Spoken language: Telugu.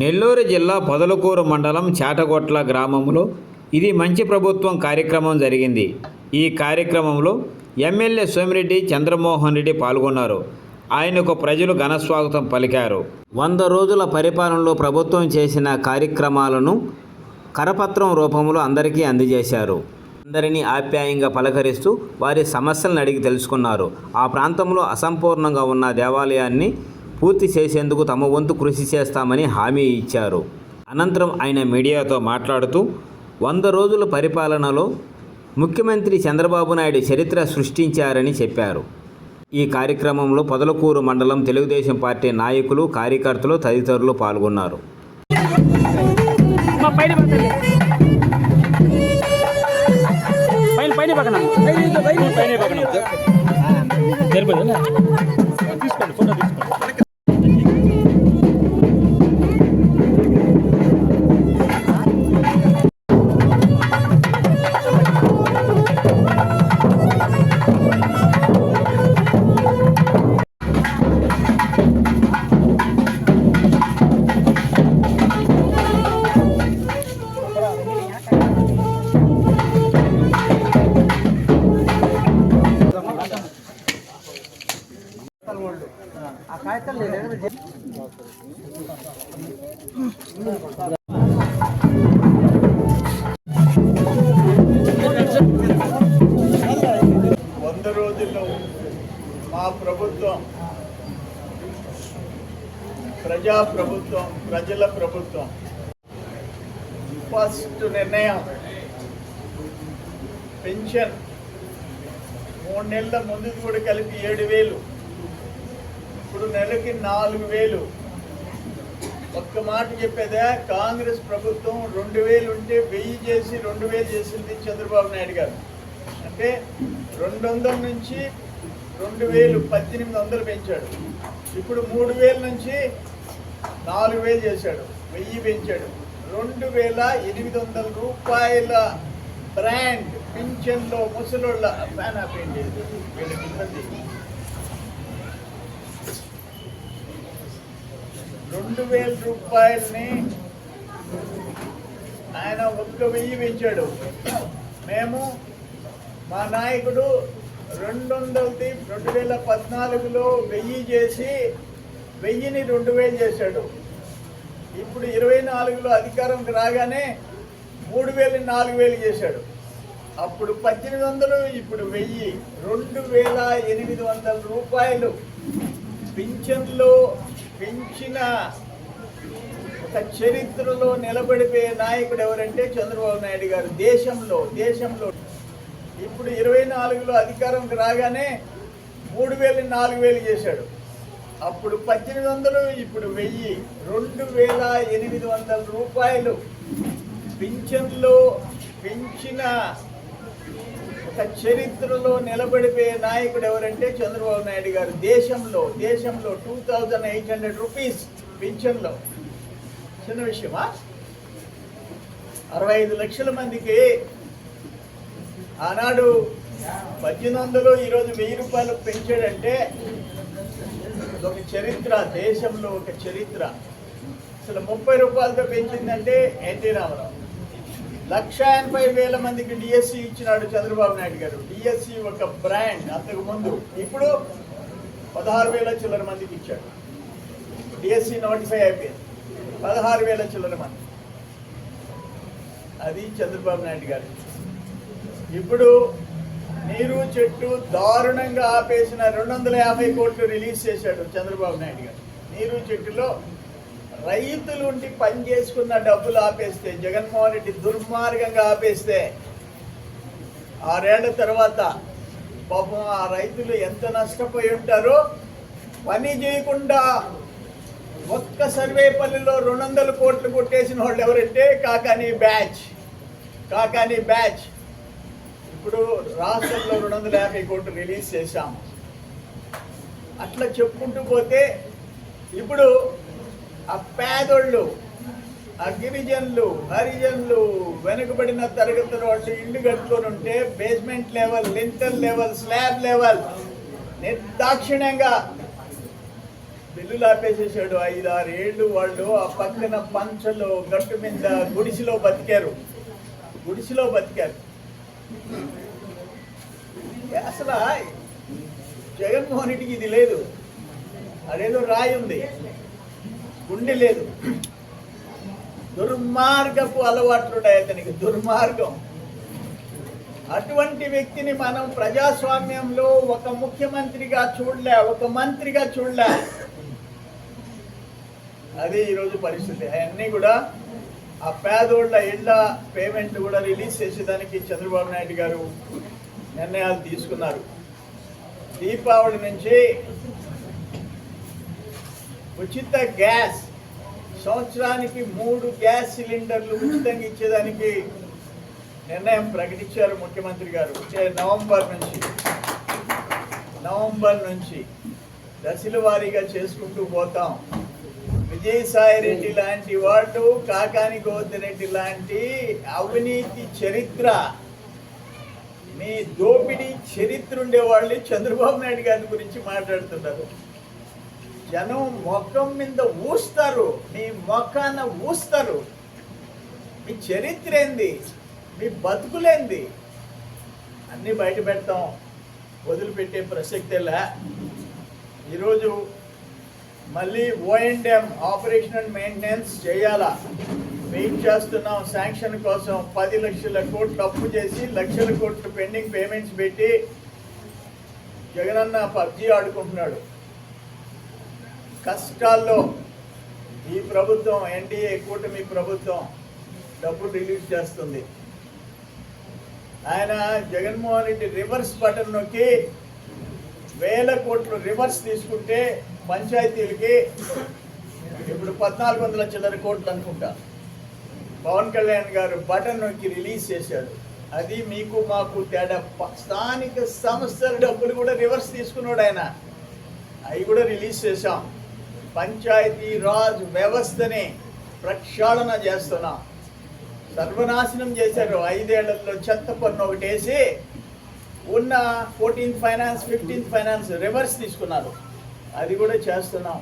నెల్లూరు జిల్లా పొదలకూరు మండలం చాటగొట్ల గ్రామంలో ఇది మంచి ప్రభుత్వం కార్యక్రమం జరిగింది. ఈ కార్యక్రమంలో ఎమ్మెల్యే సోమిరెడ్డి చంద్రమోహన్ రెడ్డి పాల్గొన్నారు. ఆయనకు ప్రజలు ఘనస్వాగతం పలికారు. వంద రోజుల పరిపాలనలో ప్రభుత్వం చేసిన కార్యక్రమాలను కరపత్రం రూపంలో అందరికీ అందజేశారు. అందరినీ ఆప్యాయంగా పలకరిస్తూ వారి సమస్యలను అడిగి తెలుసుకున్నారు. ఆ ప్రాంతంలో అసంపూర్ణంగా ఉన్న దేవాలయాన్ని పూర్తి చేసేందుకు తమ వంతు కృషి చేస్తామని హామీ ఇచ్చారు అనంతరం ఆయన మీడియాతో మాట్లాడుతూ వంద రోజుల పరిపాలనలో ముఖ్యమంత్రి చంద్రబాబు నాయుడు చరిత్ర సృష్టించారని చెప్పారు ఈ కార్యక్రమంలో పొదలకూరు మండలం తెలుగుదేశం పార్టీ నాయకులు కార్యకర్తలు తదితరులు పాల్గొన్నారు తీసుకోండి ఫోటో తీసుకోండి వంద రోజుల్లో మా ప్రభుత్వం ప్రజా ప్రభుత్వం ప్రజల ప్రభుత్వం ఫస్ట్ నిర్ణయం పెన్షన్. మూడు నెలల ముందు కూడా కలిపి ఏడు వేలు. ఇప్పుడు నెలకి నాలుగు వేలు. ఒక్క మాట చెప్పేదే కాంగ్రెస్ ప్రభుత్వం రెండు వేలు ఉంటే వెయ్యి చేసి రెండు వేలు చేసింది చంద్రబాబు నాయుడు గారు. అంటే రెండు వందల నుంచి రెండు వేలు పద్దెనిమిది వందలు పెంచాడు. ఇప్పుడు మూడు వేల నుంచి నాలుగు వేలు చేశాడు వెయ్యి పెంచాడు. రెండు వేల ఎనిమిది వందల రూపాయల బ్రాండ్ పింఛన్లో ముసలోళ్ళ ఫ్యాన్ ఆపేయండి వీళ్ళకి ఇబ్బంది. రెండు వేల రూపాయలని ఆయన ఒక్క వెయ్యి పెంచాడు. మేము మా నాయకుడు రెండు వందలది రెండు వేల పద్నాలుగులో వెయ్యి చేసి వెయ్యిని రెండు వేలు చేశాడు. ఇప్పుడు ఇరవై నాలుగులో అధికారంకి రాగానే మూడు వేలు నాలుగు వేలు చేశాడు. అప్పుడు పద్దెనిమిది వందలు ఇప్పుడు వెయ్యి. రెండు వేల ఎనిమిది వందల రూపాయలు పింఛన్లో పెంచిన ఒక చరిత్రలో నిలబడిపోయే నాయకుడు ఎవరంటే చంద్రబాబు నాయుడు గారు. దేశంలో దేశంలో. ఇప్పుడు ఇరవై నాలుగులో అధికారంకి రాగానే మూడు వేలు నాలుగు వేలు చేశాడు. అప్పుడు పద్దెనిమిది వందలు ఇప్పుడు వెయ్యి. రెండు వేల ఎనిమిది వందల రూపాయలు పింఛన్లో పెంచిన ఒక చరిత్రలో నిలబడిపోయే నాయకుడు ఎవరంటే చంద్రబాబు నాయుడు గారు. దేశంలో దేశంలో two thousand eight hundred rupees పింఛన్లో. చిన్న విషయమా? అరవై ఐదు లక్షల మందికి ఆనాడు పద్దెనిమిది వందలు ఈరోజు వెయ్యి రూపాయలు పెంచాడంటే ఒక చరిత్ర దేశంలో ఒక చరిత్ర. అసలు ముప్పై రూపాయలతో పెంచిందంటే ఎన్టీ రామారావు. లక్ష ఎనభై వేల మందికి డిఎస్సి ఇచ్చినాడు చంద్రబాబు నాయుడు గారు. డిఎస్సి ఒక బ్రాండ్ అంతకు ముందు. ఇప్పుడు పదహారు వేల చిల్లర మందికి ఇచ్చాడు. డిఎస్సి నోటిఫై అయిపోయింది. పదహారు వేల చిల్లర మంది. అది చంద్రబాబు నాయుడు గారు. ఇప్పుడు నీరు చెట్టు దారుణంగా ఆపేసిన రెండు వందల యాభై కోట్లు రిలీజ్ చేశాడు చంద్రబాబు నాయుడు గారు. నీరు చెట్టులో రైతులు ఉండి పని చేసుకున్న డబ్బులు ఆపేస్తే జగన్మోహన్ రెడ్డి దుర్మార్గంగా ఆపేస్తే ఆరేళ్ళ తర్వాత పాపం ఆ రైతులు ఎంత నష్టపోయి ఉంటారో పని చేయకుండా ఒక్క సర్వేపల్లిలో రెండు వందల కోట్లు కొట్టేసిన వాళ్ళు ఎవరంటే కాకాని బ్యాచ్ కాకాని బ్యాచ్. ఇప్పుడు రాష్ట్రంలో రెండు వందల యాభై కోట్లు రిలీజ్ చేశాము అట్లా చెప్పుకుంటూ పోతే ఇప్పుడు ఆ పేదోళ్ళు ఆ గిరిజనులు హరిజనులు వెనుకబడిన తరగతుల వాళ్ళు ఇల్లు కట్టుకొని ఉంటే basement level lintel level slab level నిర్దాక్షిణ్యంగా బిల్లులు ఆపేసేసాడు. ఐదు ఆరు ఏళ్ళు వాళ్ళు ఆ పక్కన పంచలో గట్టు మీద గుడిసెలో బతికారు. గుడిసెలో బతికారు. అసలు? జగన్మోహన్ రెడ్డికి ఇది లేదు. అదేదో రాయి ఉంది. గుండె లేదు. దుర్మార్గపు అలవాట్లు అతనికి. దుర్మార్గం. అటువంటి వ్యక్తిని మనం ప్రజాస్వామ్యంలో ఒక ముఖ్యమంత్రిగా చూడలే ఒక మంత్రిగా చూడలే. అదే ఈరోజు పరిస్థితి. అవన్నీ కూడా ఆ పేదోళ్ళ ఇళ్ళ పేమెంట్ కూడా రిలీజ్ చేసేదానికి చంద్రబాబు నాయుడు గారు నిర్ణయాలు తీసుకున్నారు. దీపావళి నుంచి ఉచిత గ్యాస్. సంవత్సరానికి మూడు గ్యాస్ సిలిండర్లు ఉచితంగా ఇచ్చేదానికి నిర్ణయం ప్రకటించారు ముఖ్యమంత్రి గారు. వచ్చే నవంబర్ నుంచి. నవంబర్ నుంచి దశల వారీగా చేసుకుంటూ పోతాం. విజయసాయి రెడ్డి లాంటి వాడు కాకాని గోవర్ధన్ లాంటి అవినీతి చరిత్ర మీ దోపిడీ చరిత్ర ఉండేవాళ్ళు చంద్రబాబు నాయుడు గారి గురించి మాట్లాడుతున్నారు. జనం మొఖం మీద ఊస్తారు. మీ మొఖాన ఊస్తారు. మీ చరిత్ర ఏంది? మీ బతుకులేంది? అన్నీ బయట పెడతాం. వదిలిపెట్టే ప్రసక్తేలా ఈరోజు మళ్ళీ O and M operation and maintenance చేయాలా? వెయిట్ చేస్తున్నాం శాంక్షన్ కోసం పది లక్షల కోట్లు అప్పు చేసి లక్షల కోట్లు పెండింగ్ పేమెంట్స్ పెట్టి జగనన్న పబ్జీ ఆడుకుంటున్నాడు. కష్టాల్లో ఈ ప్రభుత్వం ఎన్డీఏ కూటమి ప్రభుత్వం డబ్బులు రిలీజ్ చేస్తుంది. ఆయన జగన్మోహన్ రెడ్డి రివర్స్ బటన్ నొక్కి వేల కోట్లు రివర్స్ తీసుకుంటే పంచాయతీలకి ఇప్పుడు పద్నాలుగు వందల చిల్లర కోట్లు అనుకుంటా. పవన్ కళ్యాణ్ గారు బటన్ నొక్కి రిలీజ్ చేశాడు అది మీకు మాకు తేడా. స్థానిక సంస్థల డబ్బులు కూడా రివర్స్ తీసుకున్నాడు ఆయన. అవి కూడా రిలీజ్ చేశాం. పంచాయతీ రాజ్ వ్యవస్థని ప్రక్షాళన చేస్తున్నాం. సర్వనాశనం చేశారు. ఐదేళ్ళలో చెత్త పన్ను ఒకటి వేసి ఉన్న fourteenth finance fifteenth finance reverse తీసుకున్నారు. అది కూడా చేస్తున్నాం.